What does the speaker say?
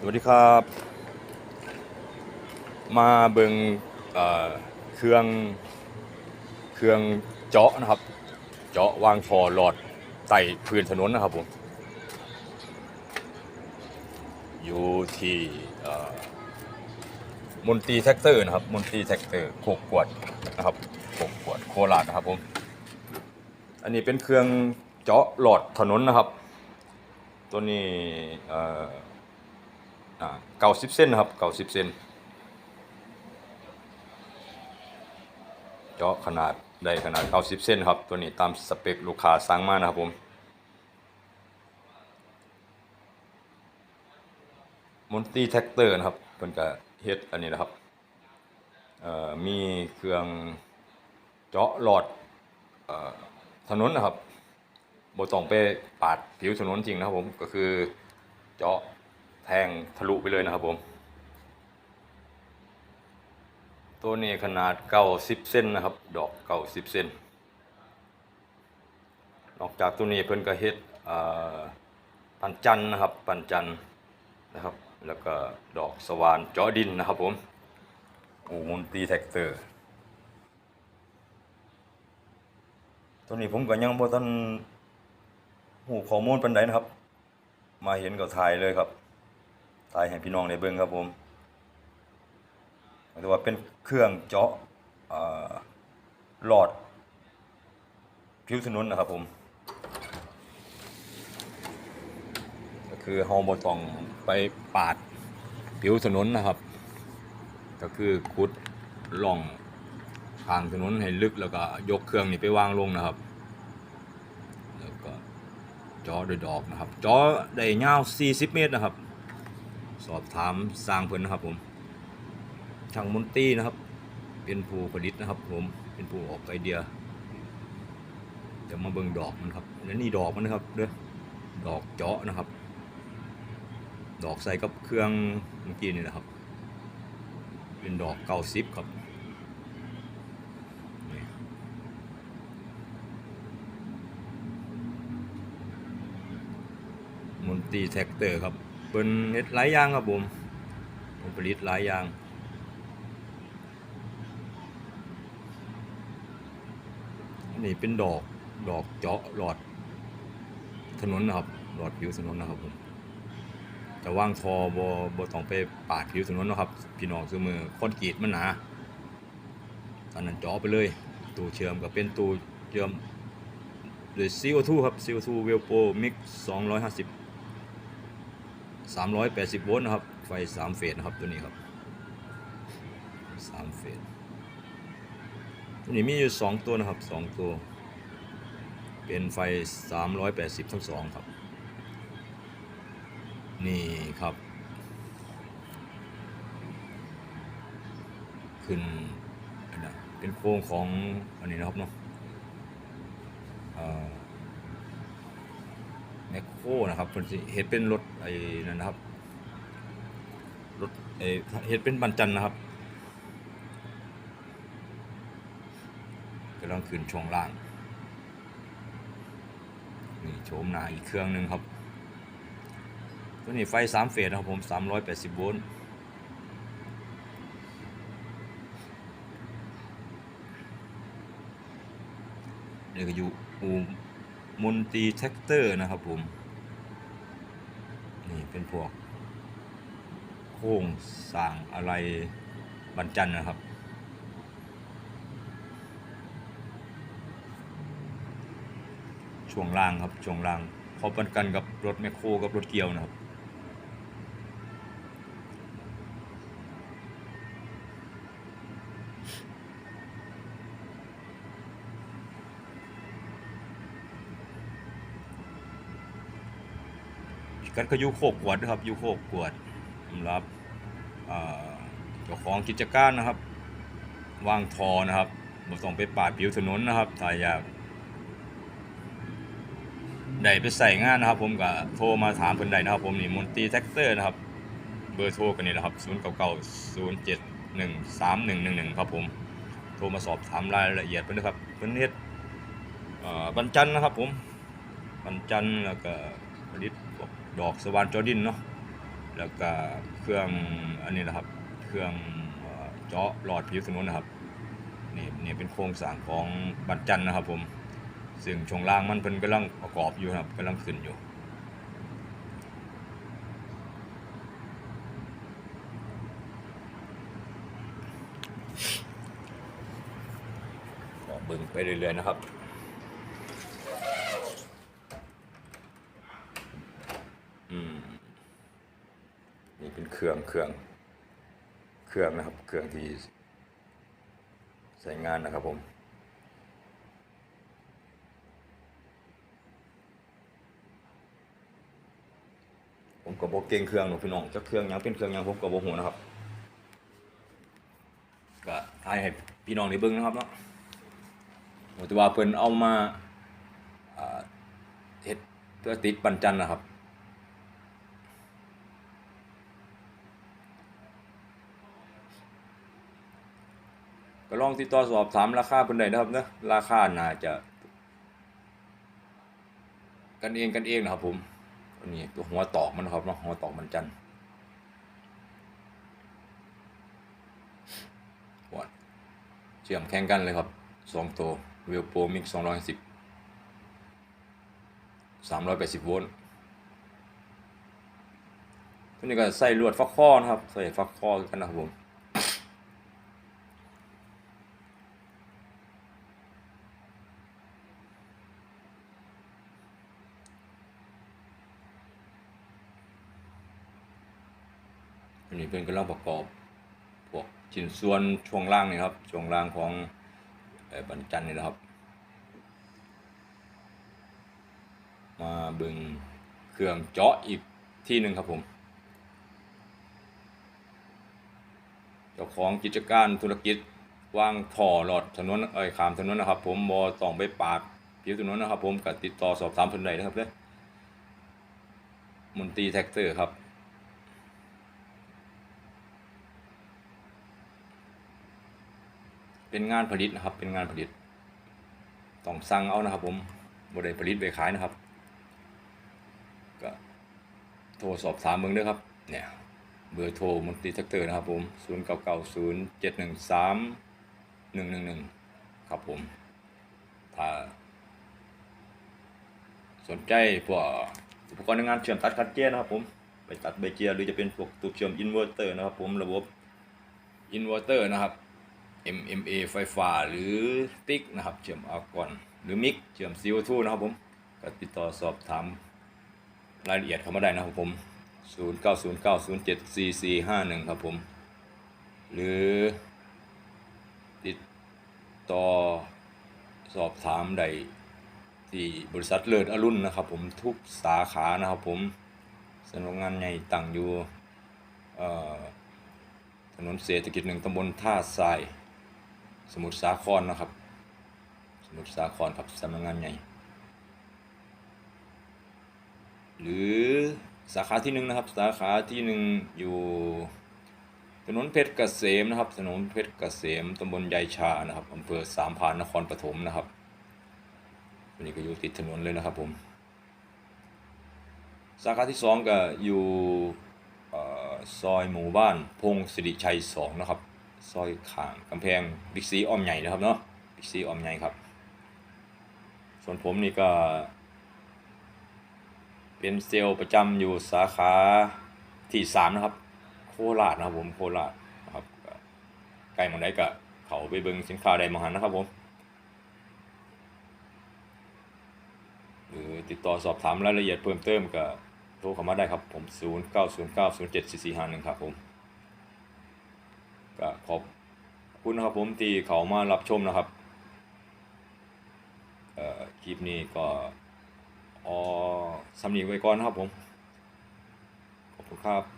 สวัสดีครับ มาเบิงเเครื่องเครื่องเจาะนะครับ เจาะวางทอหลอดไต่พื้นถนนนะครับผมอยู่ที่เอ่อมนตีแท็กเตอร์นะครับมนตีแท็กเตอร์โคกกวดนะครับโคกกวดโคราชนะครับผมอันนี้เป็นเครื่องเจาะหลอดถนนนะครับ ตัวนี้ เอ่าเก้าสิบเส้นนะครับเก้าสิบเส้นเจาะขนาดได้ขนาดเก้าสิบเส้นครับ ตัวนี้ตามสเปคลูกค้าสั่งมานะครับผมมอนตี้แท็กเตอร์นะครับเพิ่นก็เฮ็ดอันนี้นะครับมีเครื่องเจาะหลอดอถนนนะครับบต้องไปปาดผิวถนนจริงนะครับผมก็คือเจาะ แทงทะลุไปเลยนะครับผม ตัวนี้ขนาด90เส้นนะครับ ดอก90เส้น นอกจากตัวนี้เพิ่นก็เฮ็ดปันจันนะครับ ปันจันนะครับ แล้วก็ดอกสวานเจาะดินนะครับผมอูมุนตีแท็กเตอร์ ตัวนี้ผมก็ยังบ่ทันหูข้อมูลปานใดนะครับ มาเห็นก็ถ่ายเลยครับ ถ่ายให้พี่น้องได้เบิ่งครับผมหมายถึงว่าเป็นเครื่องเจาะหลอดผิวถนนนะครับผมก็คือเฮาบ่ต้องไปปาดผิวถนนนะครับ ก็คือขุดร่องทางถนนให้ลึกแล้วก็ยกเครื่องนี่ไปวางลงนะครับแล้วก็เจาะด้วยดอกนะครับเจาะได้ยาว40 เมตรนะครับ สอบถามสร้างเพิ่นนะครับ ผมช่างมอนตรีนะครับ เป็นผู้ผลิตนะครับ ผมเป็นผู้ออกไอเดียเดี๋ยวมาเบิ่งดอกมันครับและนี่ดอกมันนะครับเด้อดอกเจาะนะครับ ดอกใส่กับเครื่องเมื่อกี้นี่นะครับ เป็นดอกเก้าสิบครับนี่มนตรีแท็กเตอร์ครับ เป็นเฮ็ดหลายอย่างครับผมผมผลิตหลายอย่างอันนี้เป็นดอกดอกเจาะหลอดถนนนะครับหลอดผิวถนนนะครับผมจะว่างทอบอบต้องไปปาดผิวถนนนะครับ พี่น้องซื้อมือคอนกรีตมันหนาตอนนั้นเจาะไปเลยตู้เชื่อมก็เป็นตู้เชื่อมด้วย CO2 ครับ CO2 w e l p o Mix 250 380 โวลต์นะครับ ไฟ 3 เฟสนะครับตัวนี้ครับ 3 เฟสตัวนี้มีอยู่ 2 ตัวนะครับ 2 ตัว เป็นไฟ 380 ทั้งสองครับ นี่ครับ ขึ้นนะเป็นโครงของอันนี้นะครับเนาะ เอ่อแมคโครนะครับเพิ่นสิเฮ็ดเป็นรถไอ้นั่นนะครับรถเอ้เฮ็ดเป็นบันจันนะครับกำลังขึ้นช่วงล่างนี่โฉมหน้าอีกเครื่องหนึ่งครับตัวนี้ไฟ3เฟสนะครับผม380โวลต์นี่ก็อยู่อูมนตีแท็กเตอร์นะครับผม นี่เป็นพวก โครงสร้างอะไรบรรจันนะครับ ช่วงล่างครับช่วงล่างเขาปันกันกับรถแมคโครกับรถเกียวนะครับ กันก็ยูโคกกวดนะครับยูโคกกวดสำหรับเจ้าของกิจการนะครับวางทอนะครับบ่ต้องไปปาดผิวถนนนะครับถ้าอยากได้ไปใส่งานนะครับ ผมก็โทรมาถามเพิ่นได้นะครับ ผมนี่มนตรีแท็กเตอร์นะครับ เบอร์โทรกันนี่นะครับ0 9 9 0 7 1 3 1 1 1ครับผมโทรมาสอบถามรายละเอียดเพิ่นนะครับเพิ่นเฮ็ดบรรจันนะครับผมบรรจันแล้วก็ผลิต ดอกสวานจอดินเนาะแล้วก็เครื่องอันนี้นะครับ เครื่องเอ่อเจาะหลอดผิวถนนนะครับนี่นี่เป็นโครงสร้างของบันจันนะครับผมซึ่งช่วงล่างมันเพิ่นกำลังประกอบอยู่ครับกำลังขึ้นอยู่ก็เบิ่งไปเรื่อยๆนะครับ อืม นี่ เครื่องเครื่องเครื่องนะครับเครื่องที่ใช้งานนะครับผมผมก็บอกเก่งเครื่องหรอกพี่น้องจะเครื่องยังเป็นเครื่องยังผมก็บอกหูนะครับก็ทายให้พี่น้องได้เบิ่งนะครับเนาะแต่ว่าเพิ่นเอามาเฮ็ดเพื่อติดปันจันนะครับ องติดต่อสอบถามราคาเพิ่นได้นะครับเนะราคาน่าจะ กันเองกันเองนะครับ ผมอันนี้ตัวหัวตอกมันครับเนาะหัวตอกมันจันทร์วัดเชื่อมแข่งกันเลยครับสองตัวเวลโปรมิกสองร้อยสิบสามร้อยแปดสิบโวลต์ตัวนี้ก็ใส่ลวดฟักข้อนะครับ ใส่ฟักข้อกันนะครับผม นนี้เป็นกำลังประกอบพวกชิ้นส่วนช่วงล่างนี่ครับช่วงล่างของบันจันนี่นะครับ มาเบึงเครื่องเจาะอีกที่หนึ่งครับผมเจ้าของกิจการธุรกิจวางท่อหลอดถนนเอ้ยขามถนนนะครับ ผมบอต้องไปปาดผิวถนนนะครับ ผมก็ติดต่อสอบถามเพิ่นได้นะครับเด้อมนตรีแท็กเตอร์ครับ เป็นงานผลิตนะครับ เป็นงานผลิต ต้องสั่งเอานะครับ ผมบริษัทผลิตไปขายนะครับ ก็โทรสอบถามเมืองด้วยครับ เนี่ย เบอร์โทรมนตรีแท็กเตอร์นะครับผม0 9 9 0 7 1 3 1 1 1ครับผม ถ้า สนใจพวกอุปกรณ์ในงานเชื่อมตัดคัดเจียนะครับผมไปตัดใบเจียหรือจะเป็นพวกตัวเชื่อมอินเวอร์เตอร์นะครับผมระบบอินเวอร์เตอร์นะครับ MMA ไฟฟ้าหรือติ๊กนะครับเชื่อมอากอนหรือมิกเชื่อม CO2 นะครับผมก็ติดต่อสอบถามรายละเอียดเข้ามาได้นะครับผม 0909074451 ครับผม หรือติดต่อสอบถามได้ที่บริษัทเลิศอรุณนะครับผมทุกสาขานะครับผมสำนักงานใหญ่ตั้งอยู่ถนนเศรษฐกิจหนึ่งตำบลท่าทราย สมุทรสาครนะครับ สมุทรสาครครับสำนักงานใหญ่ หรือสาขาที่หนึ่งนะครับ สาขาที่หนึ่งอยู่ถนนเพชรเกษมนะครับ ถนนเพชรเกษมตำบลยายชานะครับอำเภอสามพานนครปฐมนะครับอันนี้ก็อยู่ติดถนนเลยนะครับผมสาขาที่สองก็อยู่ซอยหมู่บ้าน พงศิริชัยสองนะครับ ซอยขางกำแพงบิ๊กซีอ้อมใหญ่นะครับเนาะบิ๊กซีอ้อมใหญ่ครับ ส่วนผมนี่ก็ เป็นเซลล์ประจำอยู่สาขาที่สามนะครับ โคราชนะครับผมโคราชนะครับใกล้มองได้ก็เขาไปเบิงสินค้าได้หมหันนะครับผมหรือติดต่อสอบถามรายละเอียดเพิ่มเติมก็โทรเข้ามาได้ครับผม 0 9 0 9 0 7 4 4 5 1 ครับผม ก็ขอบคุณครับผมที่เขามารับชมนะครับคลิปนี้ก็อ๋อสำนีไว้ก่อนนะครับผม ขอบคุณครับ